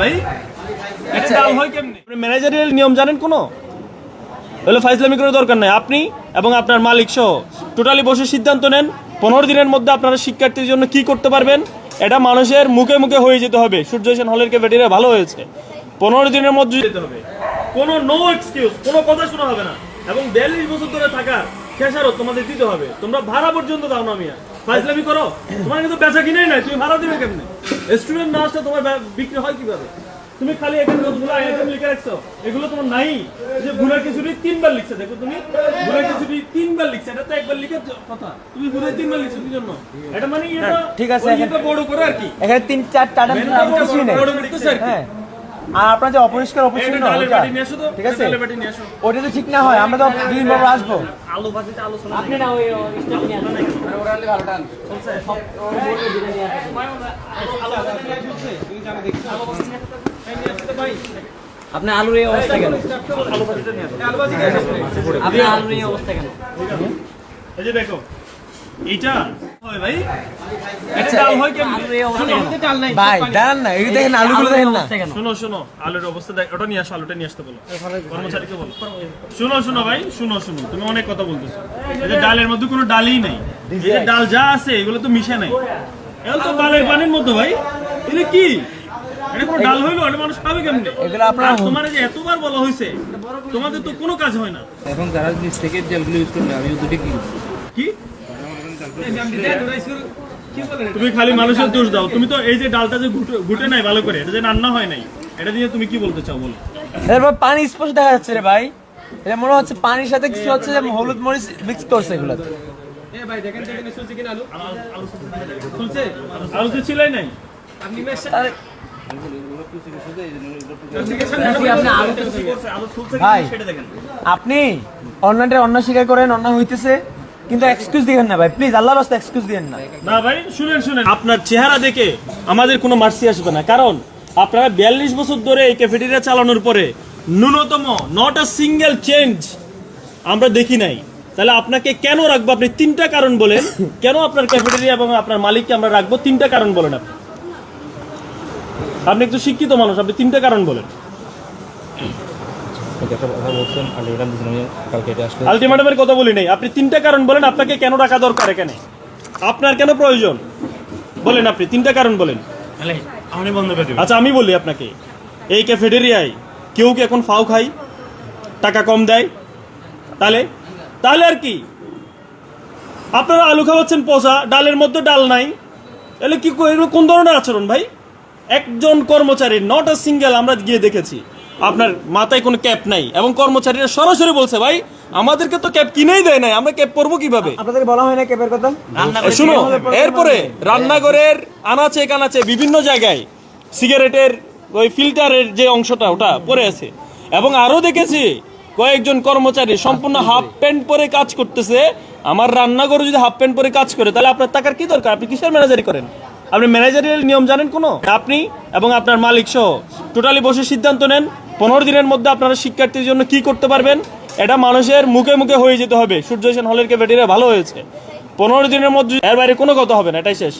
হয় ভাই? এটা ডাল হয় কেমনে? ম্যানেজারিয়াল নিয়ম জানেন কোনো? হলে ফাইজলামি করে দরকার নাই। আপনি এবং আপনার মালিক সহ টোটালি বসে সিদ্ধান্ত নেন পনেরো দিনের মধ্যে আপনারা শিক্ষার্থীর জন্য কি করতে পারবেন। এটা মানুষের মুখে মুখে হয়ে যেতে হবে। সূর্য হোসেন হলের ক্যাফেটেরিয়া ভালো হয়েছে। পনেরো দিনের মধ্যে যেতে হবে। কোনো নো এক্সকিউজ কোনো কথা শোনা হবে না। এবং বিয়াল্লিশ বছর ধরে থাকার খেসারও তোমাদের দিতে হবে। তোমরা ভাড়া পর্যন্ত দাও না মিয়া। ফাইজলামি করো। তোমার কিন্তু বেচা কিনেই নাই তুমি ভাড়া দিবে কেমনে? স্টুডেন্ট না আসলে তোমার বিক্রি হয় কীভাবে? তুমি খালি এখানে কতগুলো আইটেম লিখে রাখছো। এগুলো তোমার নাই। যে গুণের কিছুটি তিনবার লিখছে দেখো তুমি। গুণের কিছুটি তিনবার লিখছে এটা তো একবার লিখে কথা। তুমি গুণের তিনবার লিখছো কি জন্য? এটা মানে এটা ঠিক আছে, ইয়েটা বড় করে আর কি। এখানে তিন মেনুটা বড় কিছুই নেই। আর কি। হ্যাঁ। আর আপনার যে অপরিষ্কার অপরিষ্কার না ওটা নিয়ে এসো তো ঠিক আছে? ওটা তো ঠিক না হয় আমরা তো দুই পর আসব। আলু ভাজিতে আলোচনা আপনি না ওই স্টেপ নিয়ে আসবেন আপনার আলুর এই অবস্থা কেন আপনার আলুর এই অবস্থা কেন? এই যে দেখো এইটা হয় ভাই এটা ডাল হয় কেমনে? আলুর এই অবস্থা কেন? এই দেখেন আলুগুলো দেখেন না। অবস্থা কেন? শোনো শোনো আলুর অবস্থা দেখ ওটা নিয়ে আসো আলুটা নিয়ে আসতে বলো। কর্মচারীকে বলো। শোনো শোনো ভাই শোনো শোনো তুমি অনেক কথা বলতেছো। এই যে ডালের মধ্যে কোনো ডালই নাই। ডাল যা আছে এগুলো তো মিশে নাই। তো ডালের পানির মতো ভাই। এটা কি? এটা কোনো ডাল হইল? এটা মানুষ খাবে কেমনে? এগুলো আপনার- তোমার যে এতবার বলা হয়েছে তোমাদের তো কোনো কাজ হয় না। এখন যারা জেলগুলো ইউজ আমি দুটি কি? কি তুমি খালি মানুষের দোষ দাও। তুমি তো এই যে ডালটা যে ঘুটে- নাই ভালো করে এটা যে রান্না হয় নাই এটা দিয়ে তুমি কি বলতে চাও বলো? এরপর পানি স্পষ্ট দেখা যাচ্ছে রে ভাই। এটা মনে হচ্ছে পানির সাথে কিছু হচ্ছে যে হলুদ মরিচ মিক্স করছে এগুলো আলু। তো ছিলাই নাই। আপনি অন্যটা অন্য স্বীকার করেন অন্য হইতেছে কিন্তু এক্সকিউজ দিবেন না ভাই প্লিজ আল্লাহর রাস্তা এক্সকিউজ দিবেন না। না ভাই শুনেন শুনেন। আপনার চেহারা দেখে আমাদের কোনো মার্সি আসবে না কারণ আপনারা বিয়াল্লিশ বছর ধরে এই ক্যাফেটেরিয়া চালানোর পরে ন্যূনতম নট আ সিঙ্গেল চেঞ্জ আমরা দেখি নাই। তাহলে আপনাকে কেন রাখব? আপনি তিনটা কারণ বলেন। কেন আপনার ক্যাফেটেরিয়া এবং আপনার মালিককে আমরা রাখব? তিনটা কারণ বলেন আপনি। আপনি একটু শিক্ষিত মানুষ আপনি তিনটা কারণ বলেন। আলটিমেটামের কথা বলি নাই। আপনি তিনটা কারণ বলেন আপনাকে কেন রাখা দরকার এখানে? আপনার কেন প্রয়োজন? বলেন আপনি তিনটা কারণ বলেন। আমি আচ্ছা আমি বলি আপনাকে। এই ক্যাফেটেরিয়ায় কেউ কি এখন ফাও খাই টাকা কম দেয়? তাহলে তাহলে আর কি? আপনারা আলু খাওয়াচ্ছেন পচা ডালের মধ্যে ডাল নাই। তাহলে কি এগুলো কোন ধরনের আচরণ ভাই? একজন কর্মচারী নট আ সিঙ্গেল আমরা গিয়ে দেখেছি। আপনার মাথায় কোনো ক্যাপ নাই। এবং কর্মচারীরা সরাসরি বলছে ভাই আমাদেরকে তো ক্যাপ কিনেই দেয় নাই আমরা ক্যাপ পরবো কীভাবে? আপনাদের বলা হয় না ক্যাপের কথা? শুনো এরপরে রান্নাঘরের আনাচে কানাচে বিভিন্ন জায়গায় সিগারেটের ওই ফিল্টারের যে অংশটা ওটা পড়ে আছে। এবং আরও দেখেছি কয়েকজন কর্মচারী সম্পূর্ণ হাফ প্যান্ট পরে কাজ করতেছে। আমার রান্নাঘরে যদি হাফ প্যান্ট পরে কাজ করে তাহলে আপনার টাকার কি দরকার? আপনি কিসের ম্যানেজারি করেন? আপনি ম্যানেজারিয়াল নিয়ম জানেন কোনো? আপনি এবং আপনার মালিক সহ টোটালি বসে সিদ্ধান্ত নেন পনেরো দিনের মধ্যে আপনারা শিক্ষার্থীর জন্য কি করতে পারবেন? এটা মানুষের মুখে মুখে হয়ে যেতে হবে। সূর্য হোসেন হলের ক্যাফেটেরিয়া ভালো হয়েছে। পনেরো দিনের মধ্যে এর বাইরে কোনো কথা হবে না এটাই শেষ।